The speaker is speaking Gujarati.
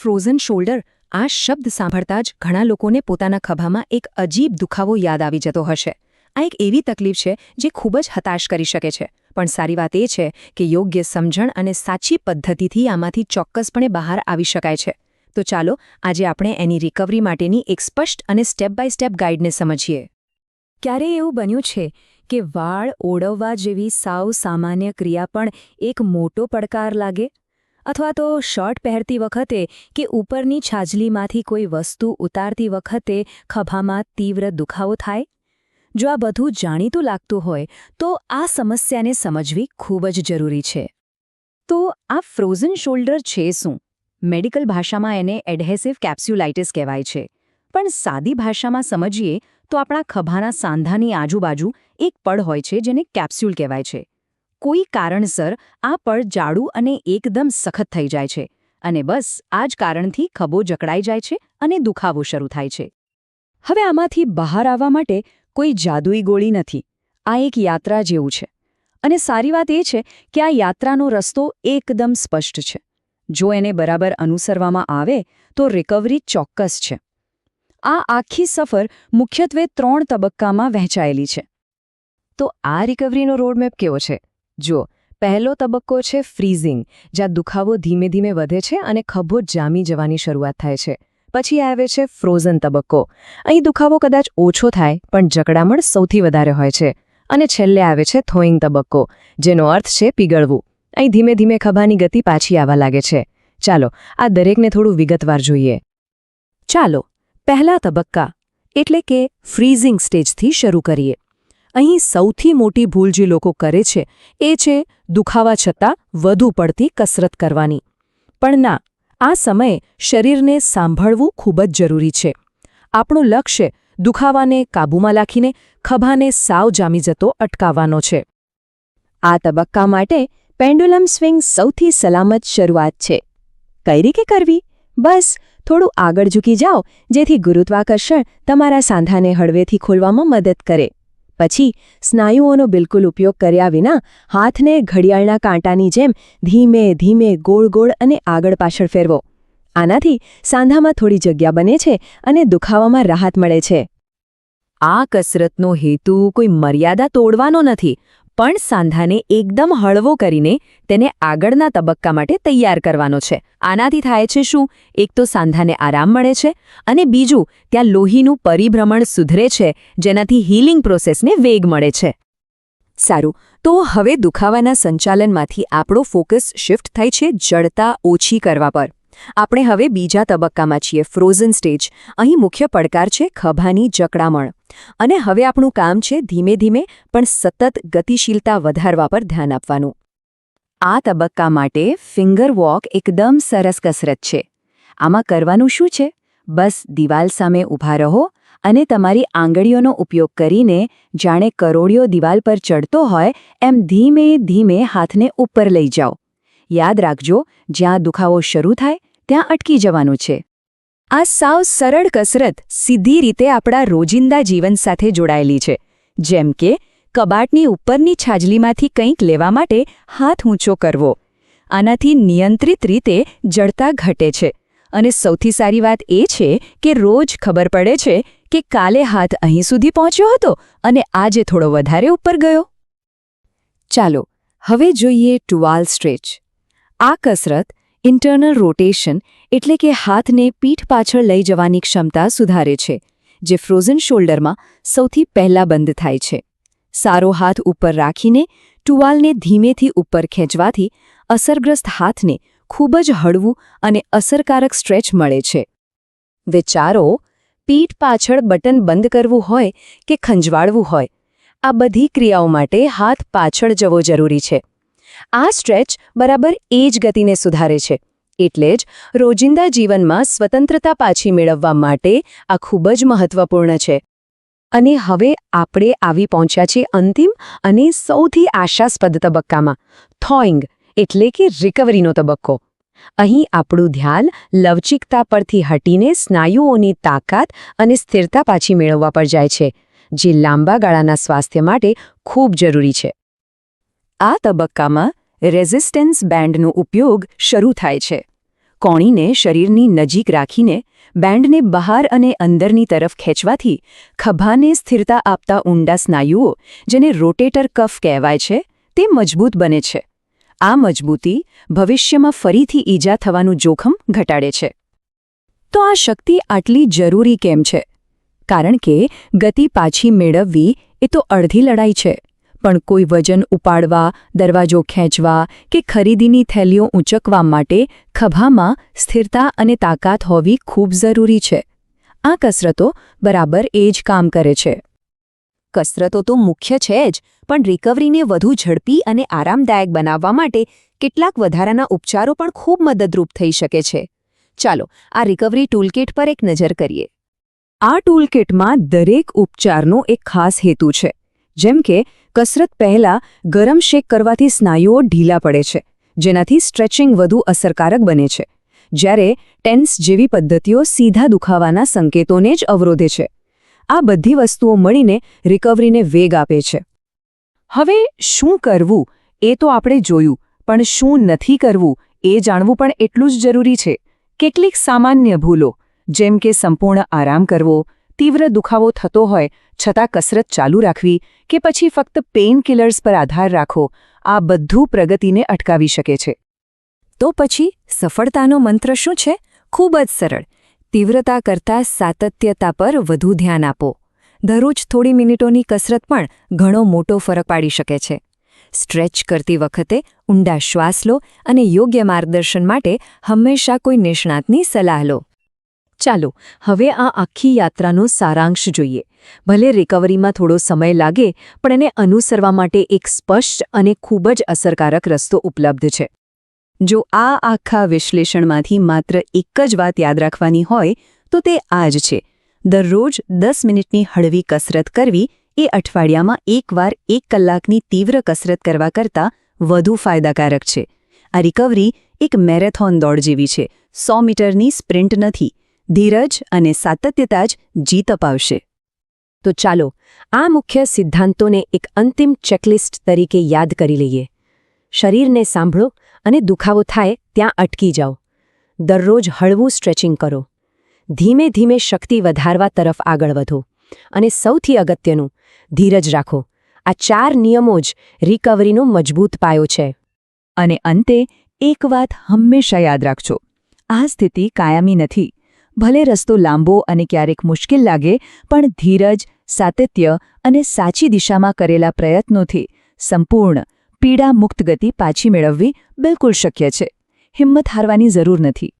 ફ્રોઝન શોલ્ડર આ શબ્દ સાંભળતા જ ઘણા લોકોને પોતાના ખભામાં એક અજીબ દુખાવો યાદ આવી જતો હશે. આ એક એવી તકલીફ છે જે ખૂબ જ હતાશ કરી શકે છે. પણ સારી વાત એ છે કે યોગ્ય સમજણ અને સાચી પદ્ધતિથી આમાંથી ચોક્કસપણે બહાર આવી શકાય છે. તો ચાલો આજે આપણે એની રિકવરી માટેની એક સ્પષ્ટ અને સ્ટેપ બાય સ્ટેપ ગાઈડને સમજીએ. ક્યારે એવું બન્યું છે કે વાળ ઓળવવા જેવી સાવ સામાન્ય ક્રિયા પણ એક મોટો પડકાર લાગે? અથવા તો શર્ટ પહેરતી વખતે કે ઉપરની છાજલીમાંથી કોઈ વસ્તુ ઉતારતી વખતે ખભામાં તીવ્ર દુખાવો થાય? જો આ બધું જાણીતું લાગતું હોય, તો આ સમસ્યાને સમજવી ખૂબ જ જરૂરી છે. તો આ ફ્રોઝન શોલ્ડર છે શું? મેડિકલ ભાષામાં એને એડહેસિવ કેપ્સ્યુલાઇટિસ કહેવાય છે. પણ સાદી ભાષામાં સમજીએ, તો આપણા ખભાના સાંધાની આજુબાજુ એક પડ હોય છે જેને કેપ્સ્યુલ કહેવાય છે. કોઈ કારણસર આ પળ જાડું અને એકદમ સખત થઈ જાય છે અને બસ આ જ કારણથી ખભો જકડાઈ જાય છે અને દુખાવો શરૂ થાય છે. હવે આમાંથી બહાર આવવા માટે કોઈ જાદુઈ ગોળી નથી. આ એક યાત્રા જેવું છે. અને સારી વાત એ છે કે આ યાત્રાનો રસ્તો એકદમ સ્પષ્ટ છે. જો એને બરાબર અનુસરવામાં આવે તો રિકવરી ચોક્કસ છે. આ આખી સફર મુખ્યત્વે ત્રણ તબક્કામાં વહેંચાયેલી છે. તો આ રિકવરીનો રોડમેપ કેવો છે? જો પહેલો તબક્કો છે ફ્રીઝિંગ, જ્યાં દુખાવો ધીમે ધીમે વધે છે અને ખભો જામી જવાની શરૂઆત થાય છે. પછી આવે છે ફ્રોઝન તબક્કો. અહીં દુખાવો કદાચ ઓછો થાય, પણ જકડામણ સૌથી વધારે હોય છે. અને છેલ્લે આવે છે થોઈંગ તબક્કો, જેનો અર્થ છે પીગળવું. અહીં ધીમે ધીમે ખભાની ગતિ પાછી આવવા લાગે છે. ચાલો, આ દરેકને થોડું વિગતવાર જોઈએ. ચાલો, પહેલા તબક્કા, એટલે કે ફ્રીઝિંગ સ્ટેજથી શરૂ કરીએ. અહીં સૌથી મોટી ભૂલ જે લોકો કરે છે, એ છે દુખાવા છતાં વધુ પડતી કસરત કરવાની. પણ ના, આ સમયે શરીરને સાંભળવું ખૂબ જ જરૂરી છે. આપણું લક્ષ્ય દુખાવાને કાબૂમાં રાખીને ખભાને સાવ જામી જતો અટકાવવાનો છે. આ તબક્કા માટે પેન્ડુલમ સ્વિંગ સૌથી સલામત શરૂઆત છે. કઈ રીતે કરવી? બસ, થોડું આગળ ઝૂકી જાઓ, જેથી ગુરુત્વાકર્ષણ તમારા સાંધાને હળવેથી ખોલવામાં મદદ કરે. પછી સ્નાયુઓનો બિલકુલ ઉપયોગ કર્યા વિના હાથને ઘડિયાળના કાંટાની જેમ ધીમે ધીમે ગોળ ગોળ અને આગળ પાછળ ફેરવો. આનાથી સાંધામાં થોડી જગ્યા બને છે અને દુખાવામાં રાહત મળે છે. આ કસરતનો હેતુ કોઈ મર્યાદા તોડવાનો નથી પણ સાંધાને એકદમ હળવો કરીને તેને આગળના તબક્કા માટે તૈયાર કરવાનો છે. આનાથી થાય છે શું? એક તો સાંધાને આરામ મળે છે અને બીજું, ત્યાં લોહીનું પરિભ્રમણ સુધરે છે, જેનાથી હીલિંગ પ્રોસેસને વેગ મળે છે. સારું, તો હવે દુખાવાના સંચાલનમાંથી આપણો ફોકસ શિફ્ટ થાય છે જડતા ઓછી કરવા પર. આપણે હવે બીજા તબક્કામાં છીએ. ફ્રોઝન સ્ટેજ અહીં મુખ્ય પડકાર છે ખભાની જકડામણ. અને હવે આપણું કામ છે ધીમે ધીમે, પણ સતત ગતિશીલતા વધારવા પર ધ્યાન આપવાનું. આ તબક્કા માટે ફિંગર વોક એકદમ સરસ કસરત છે. આમાં કરવાનું શું છે? બસ દિવાલ સામે ઊભા રહો અને તમારી આંગળીઓનો ઉપયોગ કરીને જાણે કરોડિયો દિવાલ પર ચડતો હોય એમ ધીમે ધીમે હાથને ઉપર લઈ જાઓ. યાદ રાખજો, જ્યાં દુખાવો શરૂ થાય ત્યાં અટકી જવાનું છે. આ સાવ સરળ કસરત સીધી રીતે આપણા રોજિંદા જીવન સાથે જોડાયેલી છે, જેમ કે કબાટની ઉપરની છાજલીમાંથી કંઈક લેવા માટે હાથ ઊંચો કરવો. આનાથી નિયંત્રિત રીતે જડતા ઘટે છે. અને સૌથી સારી વાત એ છે કે રોજ ખબર પડે છે કે કાલે હાથ અહીં સુધી પહોંચ્યો હતો અને આજે થોડો વધારે ઉપર ગયો. ચાલો, હવે જોઈએ ટુવાલ સ્ટ્રેચ. આ કસરત ઇન્ટરનલ રોટેશન એટલે કે હાથને પીઠ પાછળ લઈ જવાની ક્ષમતા સુધારે છે, જે ફ્રોઝન શોલ્ડરમાં સૌથી પહેલા બંધ થાય છે. સારો હાથ ઉપર રાખીને ટુવાલને ધીમેથી ઉપર ખેંચવાથી અસરગ્રસ્ત હાથને ખૂબ જ હળવું અને અસરકારક સ્ટ્રેચ મળે છે. વિચારો, પીઠ પાછળ બટન બંધ કરવું હોય કે ખંજવાળવું હોય, આ બધી ક્રિયાઓ માટે હાથ પાછળ જવો જરૂરી છે. આ સ્ટ્રેચ બરાબર એ જ ગતિને સુધારે છે. એટલે જ રોજિંદા જીવનમાં સ્વતંત્રતા પાછી મેળવવા માટે આ ખૂબ જ મહત્વપૂર્ણ છે. અને હવે આપણે આવી પહોંચ્યા છીએ અંતિમ અને સૌથી આશાસ્પદ તબક્કામાં થોઈંગ એટલે કે રિકવરીનો તબક્કો. અહીં આપણું ધ્યાન લવચિકતા પરથી હટીને સ્નાયુઓની તાકાત અને સ્થિરતા પાછી મેળવવા પર જાય છે, જે લાંબા ગાળાના સ્વાસ્થ્ય માટે ખૂબ જરૂરી છે. આ તબક્કામાં રેઝિસ્ટન્સ બેન્ડનો ઉપયોગ શરૂ થાય છે. કોણીને શરીરની નજીક રાખીને બેન્ડને બહાર અને અંદરની તરફ ખેંચવાથી ખભાને સ્થિરતા આપતા ઊંડા સ્નાયુઓ, જેને રોટેટર કફ કહેવાય છે, તે મજબૂત બને છે. આ મજબૂતી ભવિષ્યમાં ફરીથી ઈજા થવાનું જોખમ ઘટાડે છે. તો આ શક્તિ આટલી જરૂરી કેમ છે? કારણ કે ગતિ પાછી મેળવવી એ તો અડધી લડાઈ છે. પણ કોઈ વજન ઉપાડવા, દરવાજો ખેંચવા કે ખરીદીની થેલીઓ ઊંચકવા માટે ખભામાં સ્થિરતા અને તાકાત હોવી ખૂબ જરૂરી છે. આ કસરતો બરાબર એ જ કામ કરે છે. કસરતો તો મુખ્ય છે જ, પણ રિકવરીને વધુ ઝડપી અને આરામદાયક બનાવવા માટે કેટલાક વધારાના ઉપચારો પણ ખૂબ મદદરૂપ થઈ શકે છે. ચાલો, આ રિકવરી ટૂલકિટ પર એક નજર કરીએ. આ ટૂલકિટમાં દરેક ઉપચારનો એક ખાસ હેતુ છે, જેમ કે કસરત પહેલાં ગરમ શેક કરવાથી સ્નાયુઓ ઢીલા પડે છે, જેનાથી સ્ટ્રેચિંગ વધુ અસરકારક બને છે. જ્યારે ટેન્સ જેવી પદ્ધતિઓ સીધા દુખાવાના સંકેતોને જ અવરોધે છે. આ બધી વસ્તુઓ મળીને રિકવરીને વેગ આપે છે. હવે શું કરવું? એ તો આપણે જોયું, પણ શું નથી કરવું? એ જાણવું પણ એટલું જ જરૂરી છે. કેટલીક સામાન્ય ભૂલો, જેમ કે સંપૂર્ણ આરામ કરવો તીવ્ર દુખાવો થતો હોય, છતાં કસરત ચાલુ રાખવી કે પછી ફક્ત પેઇન કિલર્સ પર આધાર રાખો આ બધું પ્રગતિને અટકાવી શકે છે. તો પછી, સફળતાનો મંત્ર શું છે? ખૂબ જ સરળ. તીવ્રતા કરતાં સાતત્યતા પર વધુ ધ્યાન આપો. દરરોજ થોડી મિનિટોની કસરત પણ ઘણો મોટો ફરક પાડી શકે છે. સ્ટ્રેચ કરતી વખતે ઊંડા શ્વાસ લો અને યોગ્ય માર્ગદર્શન માટે હંમેશા કોઈ નિષ્ણાતની સલાહ લો. ચાલો, હવે આ આખી યાત્રાનો સારાંશ જોઈએ. ભલે રિકવરીમાં થોડો સમય લાગે, પણ એને અનુસરવા માટે એક સ્પષ્ટ અને ખૂબ જ અસરકારક રસ્તો ઉપલબ્ધ છે. જો આ આખા વિશ્લેષણમાંથી માત્ર એક જ વાત યાદ રાખવાની હોય, તો તે આ જ છે. દરરોજ દસ મિનિટની હળવી કસરત કરવી એ અઠવાડિયામાં એકવાર એક કલાકની તીવ્ર કસરત કરવા કરતાં વધુ ફાયદાકારક છે. આ રિકવરી એક મેરેથોન દોડ જેવી છે. સો મીટરની સ્પ્રિન્ટ નથી. ધીરજ અને સાતત્યતા જ જીત અપાવશે. તો ચાલો, આ મુખ્ય સિદ્ધાંતોને એક અંતિમ ચેકલિસ્ટ તરીકે યાદ કરી લઈએ. શરીરને સાંભળો અને દુખાવો થાય ત્યાં અટકી જાઓ. દરરોજ હળવું સ્ટ્રેચિંગ કરો. ધીમે ધીમે શક્તિ વધારવા તરફ આગળ વધો અને સૌથી અગત્યનું, ધીરજ રાખો. આ ચાર નિયમો જ રિકવરીનો મજબૂત પાયો છે. અને અંતે, એક વાત હંમેશા યાદ રાખજો. આ સ્થિતિ કાયમી નથી. ભલે રસ્તો લાંબો અને ક્યારેક મુશ્કેલ લાગે, પણ ધીરજ, સાતત્ય અને સાચી દિશામાં કરેલા પ્રયત્નોથી સંપૂર્ણ પીડા મુક્ત ગતિ પાછી મેળવવી બિલકુલ શક્ય છે. હિંમત હારવાની જરૂર નથી.